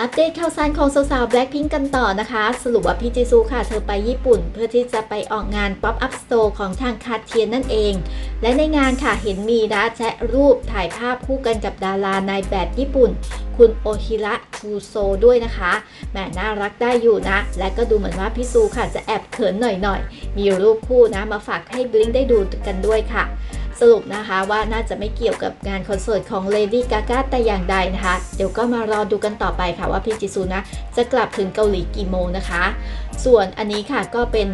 อัปเดตข่าวสารของสาวๆ Blackpink กันต่อนะคะ สรุปว่าพี่จีซูค่ะ เธอไปญี่ปุ่น เพื่อที่จะไปออกงาน Pop Up Store ของทางคาเทียนนั่นเอง และในงานค่ะเห็นมีนะแชะรูปถ่ายภาพคู่กันกับดารานายแบบญี่ปุ่น คุณโอฮิระชูโซด้วยนะคะแหมน่ารักได้อยู่นะ และก็ดูเหมือนว่าพี่ซูค่ะจะแอบเขินหน่อยๆ มีรูปคู่นะมาฝากให้บลิงได้ดูกันด้วยค่ะ สรุปนะคะว่าน่าจะไม่เกี่ยวกับงานคอนเสิร์ตของ Lady Gaga แต่อย่างใดนะคะ เดี๋ยวก็มารอดูกันต่อไปค่ะว่าพี่จิซูนะจะกลับถึงเกาหลีกี่โมงนะคะ ส่วนอันนี้ค่ะก็เป็น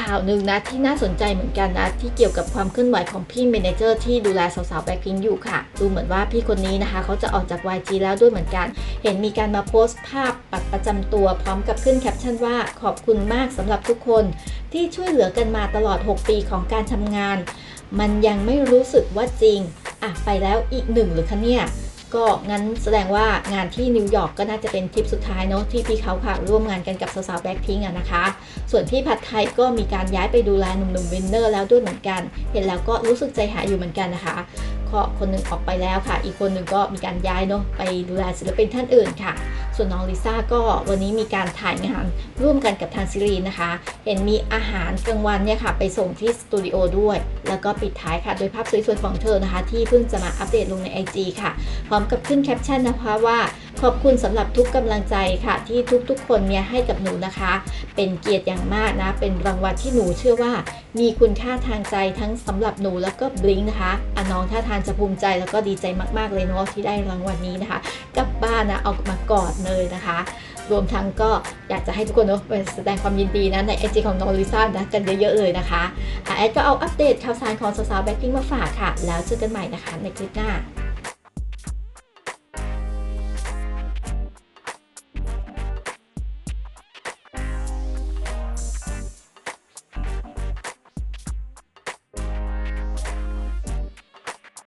ข่าวหนึ่งนะที่น่าสนใจเหมือนกันนะ ที่เกี่ยวกับความเคลื่อนไหวของพี่เมนเจอร์ที่ดูแลสาวๆแบ็คพิงอยู่ค่ะ ดูเหมือนว่าพี่คนนี้นะคะ เขาจะออกจาก YG แล้วด้วยเหมือนกัน เห็นมีการมาโพสต์ภาพบัตรประจำตัว พร้อมกับขึ้นแคปชั่นว่าขอบคุณมากสำหรับทุกคน ที่ช่วยเหลือกันมาตลอด 6 ปีของการทำงาน มันยังไม่รู้สึกว่าจริง อะ ไปแล้วอีกหนึ่งหรือคะเนี่ย ก็งั้นแสดงว่างานที่นิวยอร์กก็น่าจะเป็นทริปสุดท้ายเนาะที่พี่เขาค่ะร่วมงานกันกับสาวๆแบ็คพิงอะนะคะ ส่วนที่ผัดไทยก็มีการย้ายไปดูแลหนุ่มๆวินเนอร์แล้วด้วยเหมือนกัน เห็นแล้วก็รู้สึกใจหายอยู่เหมือนกันนะคะก็คนหนึ่งออกไปแล้วค่ะ อีกคนหนึ่งก็มีการย้ายเนาะไปดูแลศิลปินท่านอื่นค่ะ ส่วนน้องลิซ่าก็วันนี้มีการถ่ายงานร่วมกันกับทางซีรีส์นะคะ เห็นมีอาหารกลางวันเนี่ยค่ะ ไปส่งที่สตูดิโอด้วย แล้วก็ปิดท้ายค่ะ โดยภาพสวยๆของเธอนะคะ ที่เพิ่งจะมาอัปเดตลงใน IG ค่ะ พร้อมกับขึ้นแคปชั่นนะคะว่า ขอบคุณสำหรับทุกกำลังใจค่ะ ที่ทุกๆ คนเนี่ยให้กับหนูนะคะ เป็นเกียรติอย่างมากนะ เป็นรางวัลที่หนูเชื่อว่า มีคุณค่าทางใจทั้งสำหรับหนูแล้วก็บลิงนะคะอะน้องท่าทางจะภูมิใจแล้วก็ดีใจมากๆเลยเนาะที่ได้รางวัลนี้นะคะ กลับบ้านนะเอามากอดเลยนะคะ รวมทั้งก็อยากจะให้ทุกคนเนอะแสดงความยินดีนะในไอจีของน้องลิซ่านะกันเยอะๆเลยนะคะแอดก็เอาอัปเดตข่าวสารของสาวๆแบ็คพิงมาฝากค่ะ แล้วเจอกันใหม่นะคะในคลิปหน้า